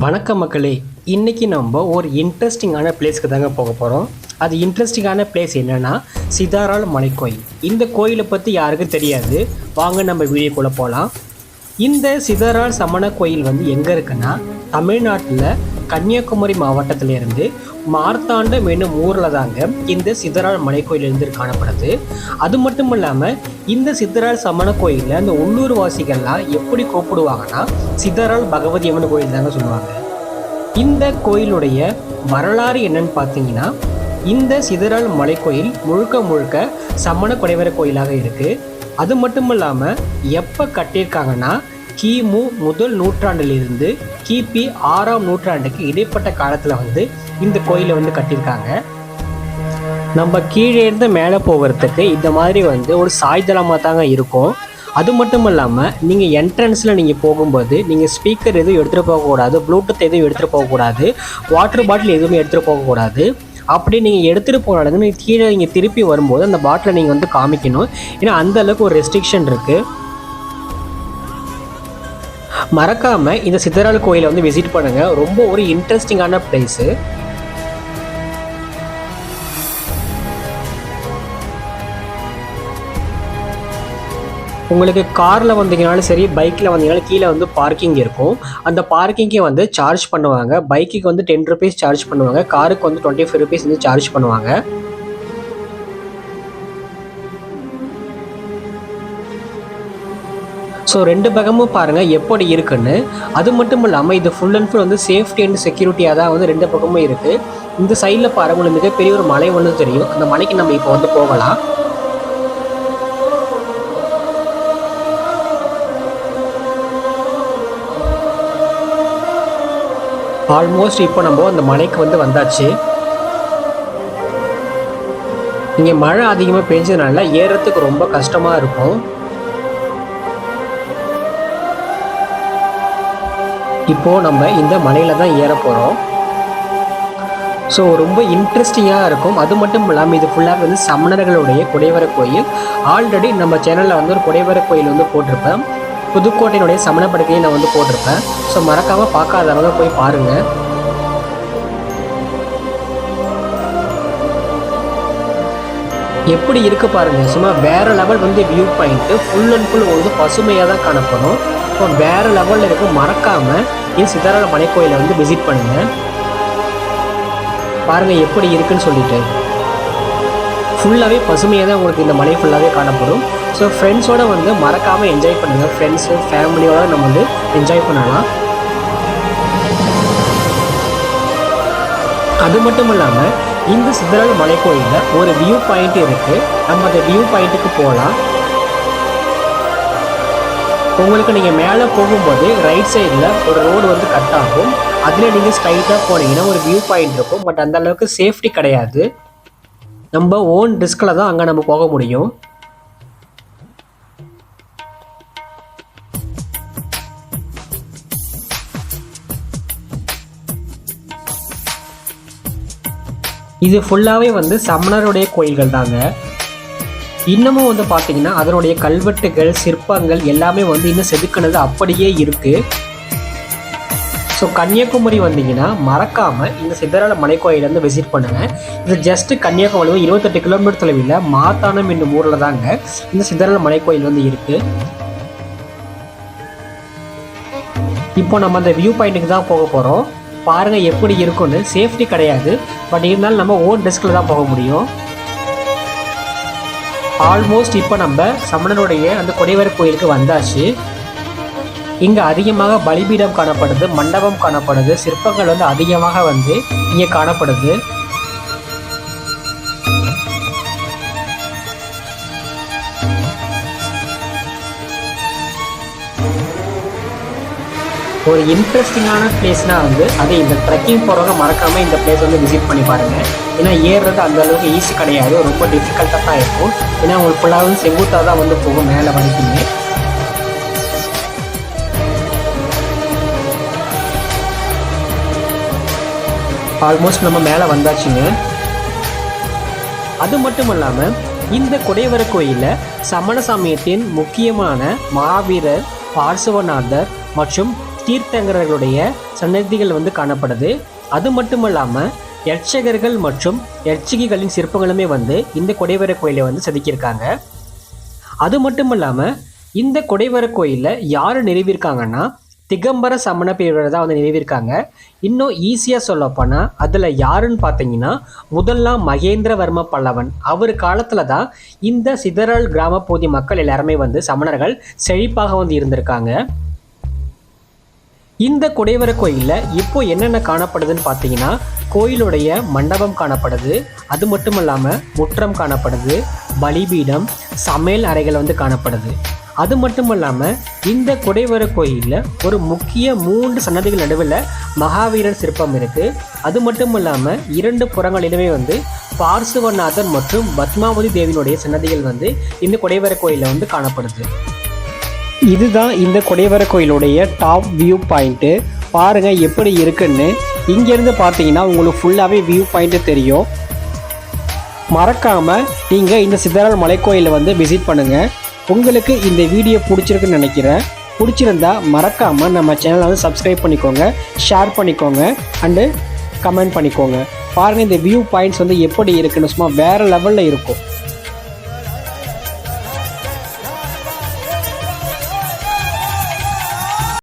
வணக்கம் மக்களே. இன்றைக்கி நம்ம ஒரு இன்ட்ரெஸ்டிங்கான பிளேஸ்க்கு தாங்க போக போகிறோம் அது இன்ட்ரெஸ்டிங்கான பிளேஸ் என்னென்னா சிதாரால் மலைக்கோயில் இந்த கோயிலை பற்றி யாருக்கும் தெரியாது. வாங்க நம்ம வீடியோக்குள்ளே போகலாம் இந்த சிதாரால் சமண கோயில் வந்து எங்கே இருக்குன்னா தமிழ்நாட்டில் கன்னியாகுமரி மாவட்டத்திலிருந்து மார்த்தாண்டம் என்னும் ஊரில் தாங்க இந்த சிதறால் மலைக்கோயில் இருந்து காணப்படுது. அது மட்டும் இல்லாமல் இந்த சித்தரால் சமண கோயிலில் அந்த உள்ளூர் வாசிகள்லாம் எப்படி கூப்பிடுவாங்கன்னா சித்தரால் பகவதி அம்மன் கோயில் தாங்க சொல்லுவாங்க. இந்த கோயிலுடைய வரலாறு என்னன்னு பார்த்தீங்கன்னா இந்த சிதறால் மலைக்கோயில் முழுக்க முழுக்க சமண குடைவர கோயிலாக இருக்குது அது மட்டும் இல்லாமல் எப்போ கட்டியிருக்காங்கன்னா கிமு முதல் நூற்றாண்டிலிருந்து கிபி ஆறாம் நூற்றாண்டுக்கு இடைப்பட்ட காலத்தில் வந்து இந்த கோயிலை வந்து கட்டியிருக்காங்க. நம்ம கீழே இருந்து மேலே போகிறதுக்கு இந்த மாதிரி வந்து ஒரு சாய்தளமாக தாங்க இருக்கும். அது மட்டும் இல்லாமல் நீங்கள் என்ட்ரன்ஸில் நீங்கள் போகும்போது நீங்கள் ஸ்பீக்கர் எதுவும் எடுத்துகிட்டு போகக்கூடாது ப்ளூடூத் எதுவும் எடுத்துகிட்டு போகக்கூடாது வாட்டர் பாட்டில் எதுவுமே எடுத்துகிட்டு போகக்கூடாது அப்படி நீங்கள் எடுத்துகிட்டு போனாலும் நீங்கள் கீழே நீங்கள் திருப்பி வரும்போது அந்த பாட்டிலை நீங்கள் வந்து காமிக்கணும். ஏன்னா அந்தளவுக்கு ஒரு ரெஸ்ட்ரிக்ஷன் இருக்குது மறக்காமல் இந்த சித்தரால் கோயிலை வந்து விசிட் பண்ணுங்கள் ரொம்ப ஒரு இன்ட்ரெஸ்டிங்கான பிளேஸு உங்களுக்கு காரில் வந்தீங்கனாலும் சரி பைக்கில் வந்தீங்கனாலும் கீழே வந்து பார்க்கிங் இருக்கும். அந்த பார்க்கிங்கே வந்து சார்ஜ் பண்ணுவாங்க. பைக்குக்கு வந்து டென் ருபீஸ் சார்ஜ் பண்ணுவாங்க. காருக்கு வந்து டுவெண்ட்டி ஃபைவ் ருபீஸ் வந்து சார்ஜ் பண்ணுவாங்க. ஸோ ரெண்டு பக்கமும் பாருங்கள் எப்படி இருக்குன்னு. அது மட்டும் இல்லாமல் இது ஃபுல் அண்ட் ஃபுல் வந்து சேஃப்டி அண்ட் செக்யூரிட்டியாக தான் வந்து ரெண்டு பக்கமும் இருக்குது இந்த சைடில் பாருங்க உங்களுக்கு மிகப்பெரிய ஒரு மலை ஒன்று தெரியும். அந்த மலைக்கு நம்ம இப்போ வந்து போகலாம். ஆல்மோஸ்ட் இப்போ நம்ம அந்த மலைக்கு வந்து வந்தாச்சு. இங்கே மழை அதிகமாக பெஞ்சதுனால ஏறத்துக்கு ரொம்ப கஷ்டமாக இருக்கும். இப்போது நம்ம இந்த மலையில் தான் ஏற போகிறோம் ஸோ ரொம்ப இன்ட்ரெஸ்டிங்காக இருக்கும். அது மட்டும் இல்லாமல் இது ஃபுல்லாக வந்து சமணர்களுடைய குடைவர கோயில். ஆல்ரெடி நம்ம சேனலில் வந்து ஒரு குடைவர கோயில் வந்து போட்டிருப்பேன். புதுக்கோட்டையினுடைய சமண படுக்கையை நான் வந்து போட்டிருப்பேன். ஸோ மறக்காமல் பார்க்காதவங்க போய் பாருங்கள் எப்படி இருக்கு பாருங்க சும்மா வேற லெவல் வந்து view point full and full வந்து பசுமையாக தான் காணப்படும். இப்போ வேற லெவலில் இருக்கும் மறக்காம இந்த சித்தரால மலைக்கோயிலை வந்து விசிட் பண்ணுங்க. பாருங்க எப்படி இருக்குன்னு சொல்லிட்டு. ஃபுல்லாகவே பசுமையாக தான் உங்களுக்கு இந்த மலை ஃபுல்லாகவே காணப்படும். ஸோ ஃப்ரெண்ட்ஸோடு வந்து மறக்காமல் என்ஜாய் பண்ணுங்கள் ஃப்ரெண்ட்ஸு ஃபேமிலியோடு நம்ம வந்து என்ஜாய் பண்ணலாம். அது மட்டும் இல்லாமல் இந்த சித்தரால் மலைக்கோயிலில் ஒரு வியூ பாயிண்ட் இருக்குது நம்ம அந்த வியூ பாயிண்ட்டுக்கு போகலாம் உங்களுக்கு நீங்கள் மேலே போகும்போது ரைட் சைடில் ஒரு ரோடு வந்து கட் ஆகும். அதில் நீங்கள் ஸ்ட்ரைட்டாக போனீங்கன்னா ஒரு வியூ பாயிண்ட் இருக்கும். பட் அந்த அளவுக்கு சேஃப்டி கிடையாது. நம்ம ஓன் ரிஸ்கில் தான் அங்கே நம்ம போக முடியும். இது ஃபுல்லாகவே வந்து சமணருடைய கோயில்கள் தாங்க. இன்னமும் வந்து பார்த்தீங்கன்னா அதனுடைய கல்வெட்டுகள் சிற்பங்கள் எல்லாமே வந்து இன்னும் செதுக்கினது அப்படியே இருக்குது ஸோ கன்னியாகுமரி வந்தீங்கன்னா மறக்காமல் இந்த சித்தரால மலைக்கோயில வந்து விசிட் பண்ணுங்க. இது ஜஸ்ட் கன்னியாகுமரி இருபத்தெட்டு கிலோமீட்டர் தொலைவில் மாத்தானம் என்னும் ஊரில் தாங்க இந்த சித்தரால மலைக்கோயில் வந்து இருக்குது இப்போ நம்ம அந்த வியூ பாயிண்ட்டுக்கு தான் போக போகிறோம் பாருங்கள் எப்படி இருக்கும்னு. சேஃப்டி கிடையாது. பட் இருந்தாலும் நம்ம ஓன் டெஸ்கில் தான் போக முடியும். ஆல்மோஸ்ட் இப்போ நம்ம சமணனுடைய அந்த கொடைவர கோயிலுக்கு வந்தாச்சு. இங்கே அதிகமாக பலிபீடம் காணப்படுது மண்டபம் காணப்படுது சிற்பங்கள் வந்து அதிகமாக வந்து இங்கே காணப்படுது. ஒரு இன்ட்ரெஸ்டிங்கான பிளேஸ்னால் வந்து அது இந்த ட்ரெக்கிங் போகிறவங்க மறக்காமல் இந்த பிளேஸ் வந்து விசிட் பண்ணி பாருங்கள் ஏன்னா ஏறுறது அந்த அளவுக்கு ஈஸி கிடையாது. ரொம்ப டிஃபிகல்ட்டாக தான் இருக்கும். ஏன்னா உங்களுக்கு ஃபுல்லாகவும் செங்குத்தாக தான் வந்து போகும் மேலே வரைக்குமே. ஆல்மோஸ்ட் நம்ம மேலே வந்தாச்சுங்க. அது மட்டும் இல்லாமல் இந்த குடைவர கோயிலில் சமண சமயத்தின் முக்கியமான மாவீரர் பார்சவநாதர் மற்றும் தீர்த்தங்கரர்களுடைய சன்னதிகள் வந்து காணப்படுது. அது மட்டும் இல்லாமல் யட்சகர்கள் மற்றும் யட்சிகைகளின் சிற்பங்களுமே வந்து இந்த கொடைவர கோயிலை வந்து செதுக்கியிருக்காங்க. அது மட்டும் இல்லாமல் இந்த கொடைவர கோயிலில் யார் நிறுவியிருக்காங்கன்னா திகம்பர சமண பிரிவினர் தான் வந்து நிறுவியிருக்காங்க இன்னும் ஈஸியாக சொல்லப்போனால் அதில் யாருன்னு பார்த்தீங்கன்னா முதலாம் மகேந்திரவர்ம பல்லவன். அவர் காலத்தில் தான் இந்த சிதறல் கிராம பகுதி மக்கள் எல்லாருமே வந்து சமணர்கள் செழிப்பாக வந்து இருந்திருக்காங்க. இந்த குடைவர கோயிலில் இப்போ என்னென்ன காணப்படுதுன்னு பார்த்தீங்கன்னா கோயிலுடைய மண்டபம் காணப்படுது. அது மட்டும் இல்லாமல் முற்றம் காணப்படுது பலிபீடம் சமையல் அறைகள் வந்து காணப்படுது. அது மட்டும் இல்லாமல் இந்த குடைவர கோயிலில் ஒரு முக்கிய மூன்று சன்னதிகள் நடுவில் மகாவீரர் சிற்பம் இருக்குது அது மட்டும் இல்லாமல் இரண்டு புறங்களிலுமே வந்து பார்சுவநாதன் மற்றும் பத்மாவதி தேவியினுடைய சன்னதிகள் வந்து இந்த குடைவர கோயிலில் வந்து காணப்படுது. இதுதான் இந்த குடைவர கோயிலுடைய டாப் வியூ பாயிண்ட்டு பாருங்கள் எப்படி இருக்குன்னு. இங்கேருந்து பார்த்தீங்கன்னா உங்களுக்கு ஃபுல்லாகவே வியூ பாயிண்ட்டு தெரியும். மறக்காமல் நீங்கள் இந்த சித்தரால் மலைக்கோயிலில் வந்து விசிட் பண்ணுங்கள் உங்களுக்கு இந்த வீடியோ பிடிச்சிருக்குன்னு நினைக்கிறேன். பிடிச்சிருந்தா மறக்காமல் நம்ம சேனலை வந்து சப்ஸ்கிரைப் பண்ணிக்கோங்க ஷேர் பண்ணிக்கோங்க அண்டு கமெண்ட் பண்ணிக்கோங்க. பாருங்கள் இந்த வியூ பாயிண்ட்ஸ் வந்து எப்படி இருக்குன்னு சும்மா வேறு லெவலில் இருக்கும்.